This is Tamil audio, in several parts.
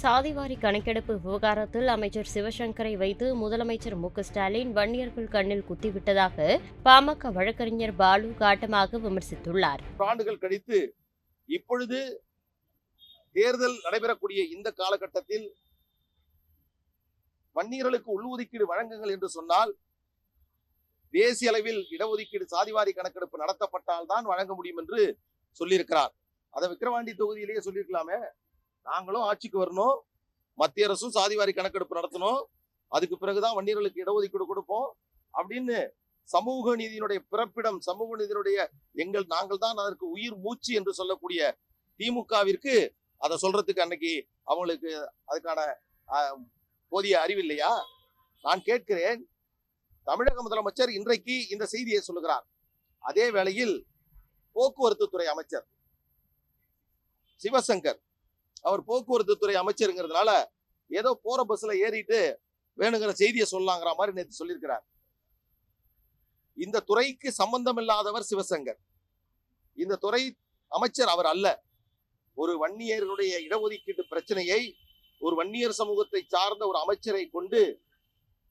சாதிவாரி கணக்கெடுப்பு விவகாரத்தில் அமைச்சர் சிவசங்கரை வைத்து முதலமைச்சர் மு ஸ்டாலின் வன்னியர்கள் கண்ணில் குத்திவிட்டதாக பாமக வழக்கறிஞர் பாலு காட்டமாக விமர்சித்துள்ளார். ஆண்டுகள் கழித்து இப்பொழுது தேர்தல் நடைபெறக்கூடிய இந்த காலகட்டத்தில் வன்னியர்களுக்கு உள்ஒதுக்கீடு வழங்குங்கள் என்று சொன்னால் தேசிய அளவில் இடஒதுக்கீடு சாதிவாரி கணக்கெடுப்பு நடத்தப்பட்டால் தான் வழங்க முடியும் என்று சொல்லியிருக்கிறார். அதை விக்கிரவாண்டி தொகுதியிலேயே சொல்லியிருக்கலாமே. நாங்களும் ஆட்சிக்கு வரணும். மத்திய அரசும் சாதிவாரி கணக்கெடுப்பு நடத்தணும். அதுக்கு பிறகுதான் வன்னியர்களுக்கு இடஒதுக்கீடு கொடுப்போம். அப்படின்னு சமூக நீதியினுடைய பிறப்பிடம் சமூக நீதியினுடைய எங்கள் நாங்கள் தான் அதற்கு உயிர் மூச்சு என்று சொல்லக்கூடிய திமுகவிற்கு அதை சொல்றதுக்கு அன்னைக்கு அவங்களுக்கு அதுக்கான ஆஹ், போதிய அறிவில்லையா நான் கேட்கிறேன். தமிழக முதலமைச்சர் இன்றைக்கு இந்த செய்தியை சொல்லுகிறார். அதே வேளையில் போக்குவரத்து துறை அமைச்சர் சிவசங்கர் அவர் போக்குவரத்து துறை அமைச்சருங்கிறதுனால ஏதோ போற பஸ்ல ஏறிட்டு வேணுங்கிற செய்தியை சொல்லலாங்கிற மாதிரி நேற்று சொல்லியிருக்கிறார். இந்த துறைக்கு சம்பந்தம் இல்லாதவர் சிவசங்கர். இந்த துறை அமைச்சர் அவர் அல்ல. ஒரு வன்னியர்களுடைய இடஒதுக்கீட்டு பிரச்சனையை ஒரு வன்னியர் சமூகத்தை சார்ந்த ஒரு அமைச்சரை கொண்டு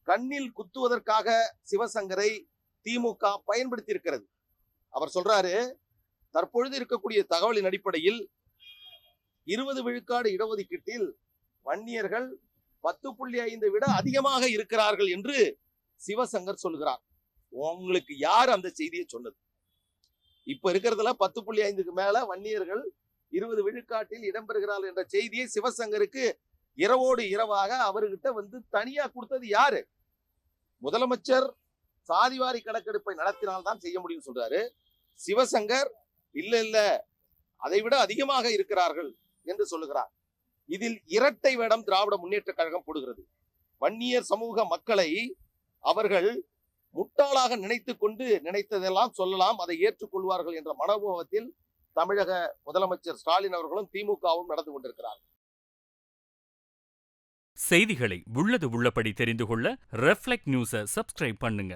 கண்ணில் குத்துவதற்காக சிவசங்கரை திமுக பயன்படுத்தி இருக்கிறது அவர் சொல்றாரு தற்பொழுது இருக்கக்கூடிய தகவலின் அடிப்படையில் இருபது விழுக்காடு இடஒதுக்கீட்டில் வன்னியர்கள் பத்து புள்ளி ஐந்து விட அதிகமாக இருக்கிறார்கள் என்று சிவசங்கர் சொல்கிறார். உங்களுக்கு யார் அந்த செய்தியை சொன்னது? இப்ப இருக்கிறதுல பத்து புள்ளி ஐந்துக்கு மேல வன்னியர்கள் இருபது விழுக்காட்டில் இடம்பெறுகிறார்கள் என்ற செய்தியை சிவசங்கருக்கு இரவோடு இரவாக அவர்கிட்ட வந்து தனியா கொடுத்தது யாரு? முதலமைச்சர் சாதிவாரி கணக்கெடுப்பை நடத்தினால்தான் செய்ய முடியும் சொல்றாரு. சிவசங்கர் இல்ல இல்ல அதை விட அதிகமாக இருக்கிறார்கள். என்று சொல்லுகிறார். இதில் இரட்டை வேடம் திராவிட முன்னேற்ற கழகம் போடுகிறது. வன்னியர் சமூக மக்களை அவர்கள் முட்டாளாக நினைத்து கொண்டு நினைத்ததெல்லாம் சொல்லலாம் அதை ஏற்றுக்கொள்வார்கள் என்ற மனோபாவத்தில் தமிழக முதலமைச்சர் ஸ்டாலின் அவர்களும் திமுகவும் நடந்து கொண்டிருக்கிறார் செய்திகளை உள்ளது உள்ளபடி தெரிந்து கொள்ள ரெஃப்ளெக்ட் நியூஸை சப்ஸ்கிரைப் பண்ணுங்க.